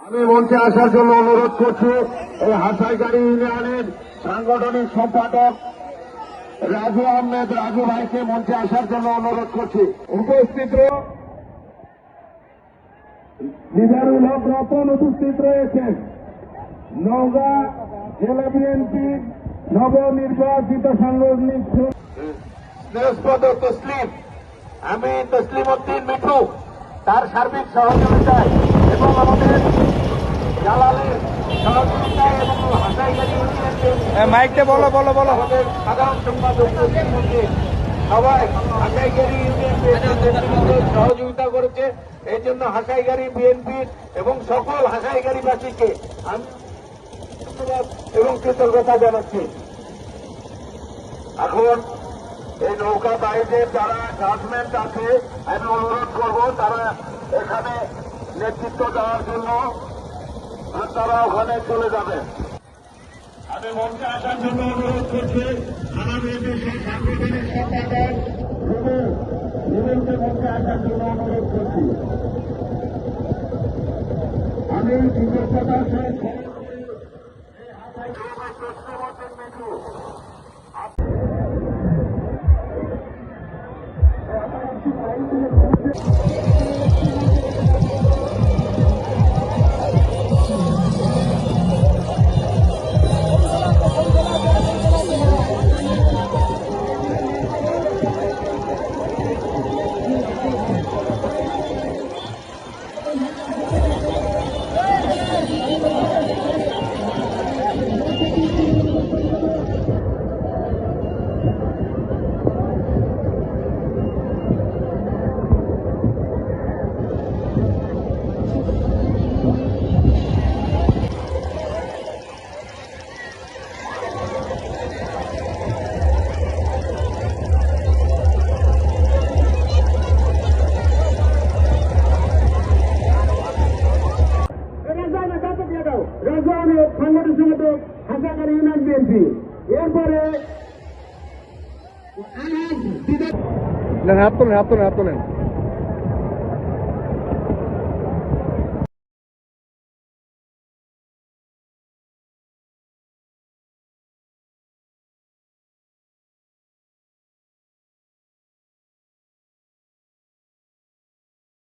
আমি মঞ্চে আসার জন্য অনুরোধ করছি এই হাসাইগাড়ি ইউনিয়নের সাংগঠনিক সম্পাদক রাজু আহমেদ রাজু ভাইকে মঞ্চে আসার জন্য অনুরোধ করছি। উপস্থিত নিজারুল হক রতন উপস্থিত রয়েছেন। নওগাঁ জেলা বিএনপি নবনির্বাচিত সাংগঠনিক তসলিম আমি তসলিম উদ্দিন মিঠু তার সার্বিক সহযোগিতায় এবং আমাদের জালালের সহযোগিতায় এবং ইউনিয়নের মাইকটা বলো বলো বলো। আমাদের সাধারণ সম্পাদক সবাই সহযোগিতা করেছে। এই জন্য হাসাইগাড়ি বিএনপি এবং সকল হাসাইগাড়িবাসীকে আমি ধন্যবাদ এবং কৃতজ্ঞতা জানাচ্ছি। এখন এই নৌকা বাইরে যারা গার্ডমেন্ট আছে আমি অনুরোধ করব তারা এখানে নেতৃত্ব দেওয়ার জন্য তারা ওখানে চলে যাবেন আমি মঞ্চে আসার জন্য অনুরোধ করছি সাংগঠনিক সম্পাদক রুবেল রুবেলকে মঞ্চে আসার জন্য অনুরোধ করছি। আমি কৃতজ্ঞতার সংগঠন সম্পাদক হাসাকারী ইউনিয়ন বিএনপি। এরপরে হাত তোলেন হাত তোলেন হাত তোলেন।